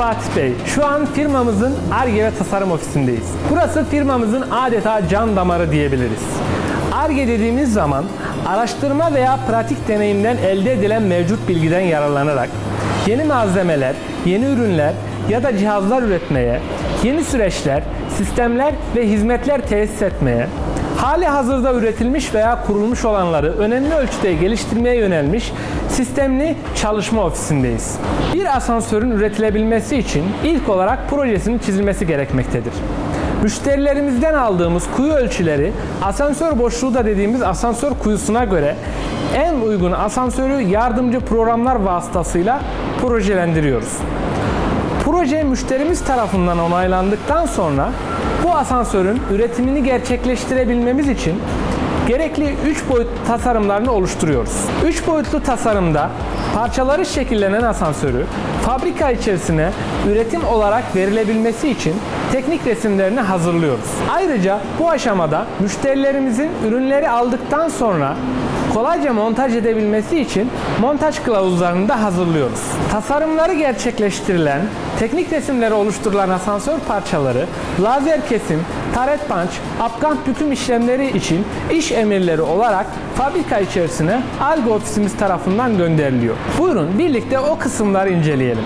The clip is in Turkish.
Fatih Bey, şu an firmamızın ARGE ve tasarım ofisindeyiz. Burası firmamızın adeta can damarı diyebiliriz. ARGE dediğimiz zaman araştırma veya pratik deneyimden elde edilen mevcut bilgiden yararlanarak yeni malzemeler, yeni ürünler ya da cihazlar üretmeye, yeni süreçler, sistemler ve hizmetler tesis etmeye, hali hazırda üretilmiş veya kurulmuş olanları önemli ölçüde geliştirmeye yönelmiş sistemli çalışma ofisindeyiz. Bir asansörün üretilebilmesi için ilk olarak projesinin çizilmesi gerekmektedir. Müşterilerimizden aldığımız kuyu ölçüleri asansör boşluğu da dediğimiz asansör kuyusuna göre en uygun asansörü yardımcı programlar vasıtasıyla projelendiriyoruz. Proje müşterimiz tarafından onaylandıktan sonra asansörün üretimini gerçekleştirebilmemiz için gerekli 3 boyutlu tasarımlarını oluşturuyoruz. 3 boyutlu tasarımda parçaları şekillenen asansörü fabrika içerisine üretim olarak verilebilmesi için teknik resimlerini hazırlıyoruz. Ayrıca bu aşamada müşterilerimizin ürünleri aldıktan sonra kolayca montaj edebilmesi için montaj kılavuzlarını da hazırlıyoruz. Tasarımları gerçekleştirilen, teknik resimleri oluşturulan asansör parçaları, lazer kesim, taret punch, apkant büküm işlemleri için iş emirleri olarak fabrika içerisine Algo ofisimiz tarafından gönderiliyor. Buyurun birlikte o kısımları inceleyelim.